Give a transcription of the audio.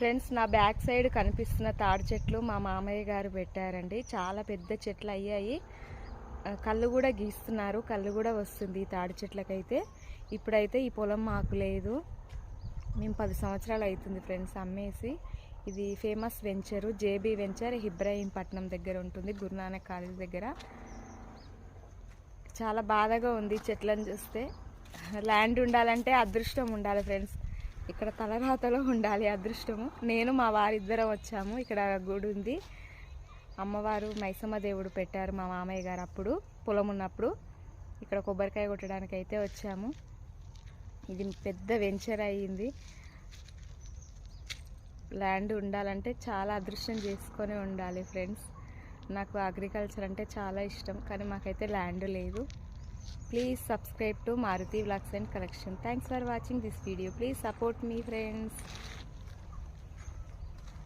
Friends నా back side కనిపిస్తున్న తాడి చెట్లు మా మామయ్య గారు పెట్టారండి చాలా పెద్ద చెట్లు అయ్యాయి కళ్ళు కూడా గీస్తున్నారు కళ్ళు కూడా వస్తుంది ఈ తాడి చెట్లకైతే ఇప్పుడైతే ఈ పొలం మాకు లేదు మేము పది సంవత్సరాలు అవుతుంది ఫ్రెండ్స్ అమ్మేసి ఇది famous venture JB venture Ibrahimpatnam దగ్గర ఉంటుంది గురునానక్ కాలేజ్ దగ్గర చాలా బాధగా ఉంది చెట్లను చూస్తే ల్యాండ్ ఉండాలంటే అదృష్టం ఉండాలి ఫ్రెండ్స్ ఇక్కడ తలరాతలో ఉండాలి అదృష్టము నేను మా వారిద్దరం వచ్చాము ఇక్కడ గుడి ఉంది అమ్మవారు మైసమ్మ దేవుడు పెట్టారు మా మామయ్య గారు అప్పుడు పొలం ఉన్నప్పుడు ఇక్కడ కొబ్బరికాయ కొట్టడానికి అయితే వచ్చాము ఇది పెద్ద వెంచర్ అయ్యింది ల్యాండ్ ఉండాలంటే చాలా అదృష్టం చేసుకొని ఉండాలి ఫ్రెండ్స్ నాకు అగ్రికల్చర్ అంటే చాలా ఇష్టం కానీ మాకైతే ల్యాండ్ లేదు Please subscribe to Maruti Vlogs and Collection. Thanks for watching this video. Please support me, friends.